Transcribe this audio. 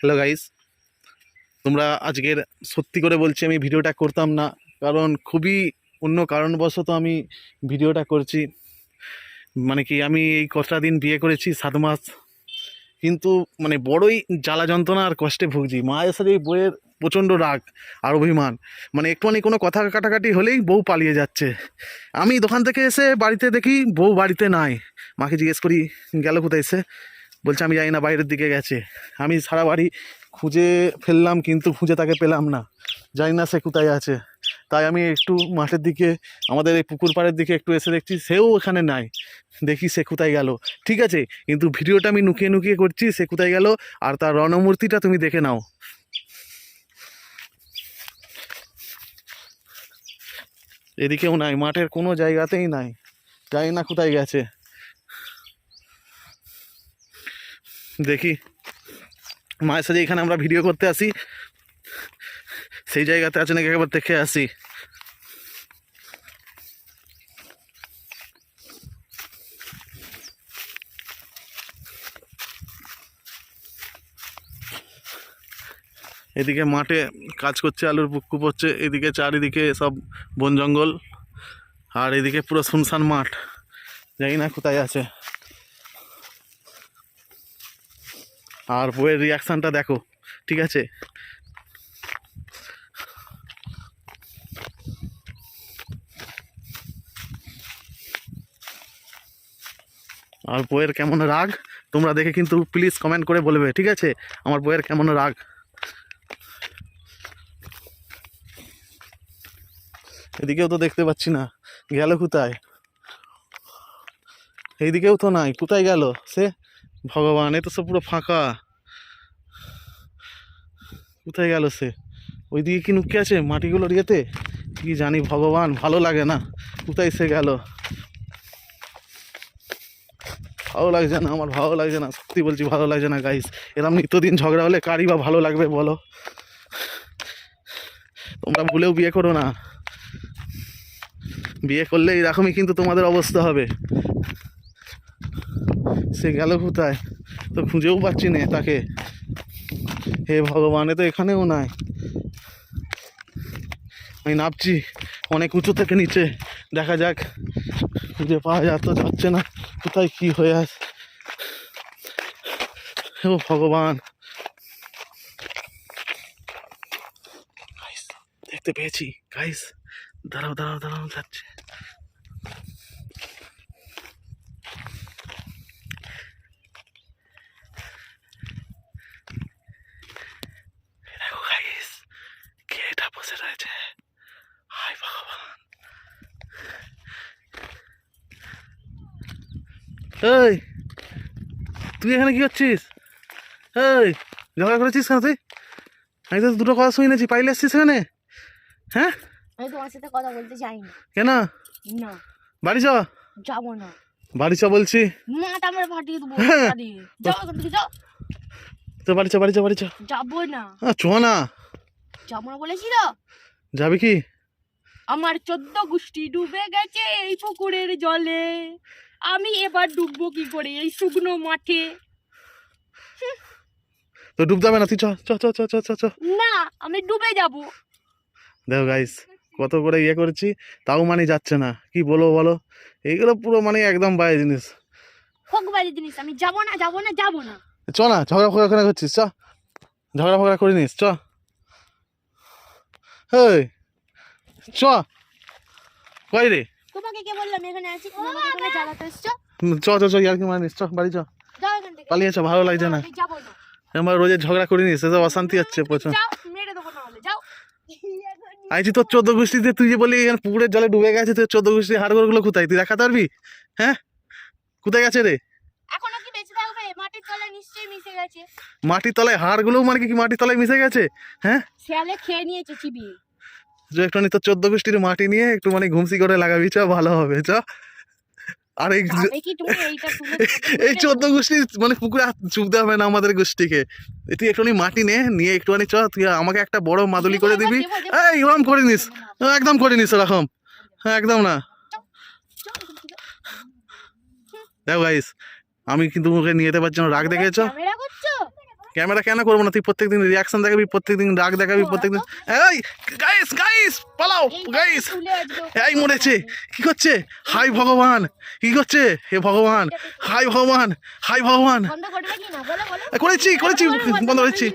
Hello guys তোমরা আজকের সত্যি করে বলছি, আমি ভিডিওটা করতাম না। কারণ খুবই অন্য কারণবশত আমি ভিডিওটা করছি। মানে কি, আমি এই কটা দিন বিয়ে করেছি, সাত মাস। কিন্তু মানে বড়ই জ্বালা যন্ত্রণা আর কষ্টে ভুগছি। মায়ের সাথে এই বইয়ের প্রচণ্ড রাগ আর অভিমান। মানে একটুখানি কোনো কথা কাটাকাটি হলেই বউ পালিয়ে যাচ্ছে। আমি দোকান থেকে এসে বাড়িতে দেখি বউ বাড়িতে নাই। মাকে জিজ্ঞেস করি, গেল কোথায় এসে? বলছে, আমি জানি না বাইরের দিকে গেছে। আমি সারা বাড়ি খুঁজে ফেললাম, কিন্তু খুঁজে তাকে পেলাম না। জানি না সে কোথায় আছে। তাই আমি একটু মাঠের দিকে, আমাদের এই পুকুর পাড়ের দিকে একটু এসে দেখছি, সেও এখানে নাই। দেখি সে কোথায় গেল। ঠিক আছে, কিন্তু ভিডিওটা আমি নুকিয়ে নুকিয়ে করছি, সে কোথায় গেল, আর তার রণমূর্তিটা তুমি দেখে নাও। এদিকেও নাই, মাঠের কোনো জায়গাতেই নাই। জানি না কোথায় গেছে। দেখি। মায়ের সাথে এখানে আমরা ভিডিও করতে আসি। সেই জায়গাতে আছে নাকি একবার দেখে আসি। এদিকে মাঠে কাজ করছে, আলুর পুকুপ হচ্ছে। এদিকে চারিদিকে সব বন জঙ্গল। আর এদিকে পুরো শুনশান মাঠ। জানি না কোথায় আছে। আর বইয়ের রিয়াকশানটা দেখো, ঠিক আছে? আর বইয়ের কেমন রাগ? তোমরা দেখে কিন্তু প্লিজ কমেন্ট করে বলবে, ঠিক আছে? আমার বইয়ের কেমন রাগ? এদিকেও তো দেখতে পাচ্ছি না। গেল কোথায়? এইদিকেও তো নাই। কোথায় গেল? সে ভগবান এ তো সব পুরো ফাঁকা। কোথায় গেল সে? ওই ওইদিকে কি নুকে আছে মাটিগুলোর ইয়েতে? কি জানি, ভগবান, ভালো লাগে না। কোথায় সে গেল? ভালো লাগছে না আমার, ভালো লাগছে না। সত্যি বলছি, ভালো লাগছে না গাইস এরকম নিত্যদিন ঝগড়া হলে কারই বা ভালো লাগবে, বলো? তোমরা ভুলেও বিয়ে করো না। বিয়ে করলে এরকমই কিন্তু তোমাদের অবস্থা হবে। সে গেল কোথায়? তো খুঁজেও পাচ্ছি না তাকে। হে ভগবান তো এখানেও নাই। আমি নামছি অনেক উঁচু থেকে নিচে। দেখা যাক, খুঁজে পাওয়া যা তো যাচ্ছে না, কোথায় কি হয়ে আছে। ও ভগবান। দেখতে পেয়েছি। গাইস দাঁড়াও দাঁড়াও দাঁড়াও, যাচ্ছে এই দেখো গাইস কে এটা বসে রয়েছে হাই ভগবান এই তুই এখানে কি করছিস? এই ঝগড়া করেছিস কেন তুই? আমি তো দুটো কথা শুনেছি পাইলে এসছিস এখানে? হ্যাঁ? আমি তোমার সাথে কথা বলতে চাই না কেন? না। বাড়ি চ যাব না। বাড়ি চ বলছি। মাঠ আমরা ফাটিয়ে দেবো। হ্যাঁ। যাও এখান থেকে যাও। তো বাড়ি চ বাড়ি চ বাড়ি চ যাব না। চ না। যাব না বলেছি তো। যাবি কি? আমার চোদ্দ গোষ্ঠী ডুবে গেছে এই পুকুরের জলে। আমি এবার ডুববো কি করে এই শুকনো মাঠে? তো ডুব যাবে না তুই চ চ চ চ চ চ না আমি ডুবে যাব। দেখো গাইস কত করে ইয়ে করেছি তাও মানে যাচ্ছে না। কি বলব বলো? এইগুলো পুরো মানে একদম বাজে জিনিস। হোক বাড়ি জিনিস আমি যাব না যাব না যাব না। চ না ঝগড়া ফগড়া করে করছিস? চ। ঝগড়া ফগড়া করে নিস চ। হেই চ। কই রে? তোমাকে কে বললাম এখানে আছি। তুমি আমাকে এখানে জ্বালাতে এসছো? চ চ চ ইয়ার কি চ বাড়ি চ। যাও এখান থেকে। পালিয়ে চ ভালো লাগছে না। আমি যাব না। আমার রোজের ঝগড়া করে নিস এসব অশান্তি হচ্ছে প্রচুর। যাও মেরে দেবো না যাও। আইছি তোর চোদ্দ গোষ্ঠীতে তুই যে বলি এখানে পুকুরের জলে ডুবে গেছে তোর চোদ্দ গোষ্ঠীর হাড়গোড়গুলো কোথায়? তুই দেখাতে পারবি? হ্যাঁ? কোথায় গেছে রে? এখনও কি বেঁচে থাকবে? মাটির তলায় নিশ্চয়ই মিশে গেছে। মাটির তলায় হাড়গুলোও মানে কি মাটির তলায় মিশে গেছে? হ্যাঁ? শেয়ালে খেয়ে নিয়েছে চিবিয়ে। যে একটুখানি তোর চোদ্দ গোষ্ঠীর মাটি নিয়ে একটু মানে ঘুমসি করে লাগাবি চ ভালো হবে চ। আর এই এই চোদ্দ গোষ্ঠী মানে পুকুরে চুপতে হবে না আমাদের গোষ্ঠীকে। তুই একটুখানি মাটি নে নিয়ে একটুখানি চ তুই আমাকে একটা বড় মাদুলি করে দিবি। এই এরকম করে নিস। একদম করে নিস এরকম হ্যাঁ একদম না। দেখো গাইস আমি কিন্তু মুখে নিয়ে যেতে পারছি না রাগ দেখেছ? ক্যামেরা কেন করব না? তুই প্রত্যেকদিন রিয়াকশন দেখাবি প্রত্যেকদিন ডাক দেখাবি প্রত্যেকদিন এই গাইস গাইস পালাও গাইস এই মরেছে কি করছে? হাই ভগবান। কি করছে? হে ভগবান। হাই ভগবান। হাই ভগবান। বন্ধ করবে কি না? বলো বলো। করেছি করেছি বন্ধ করেছি?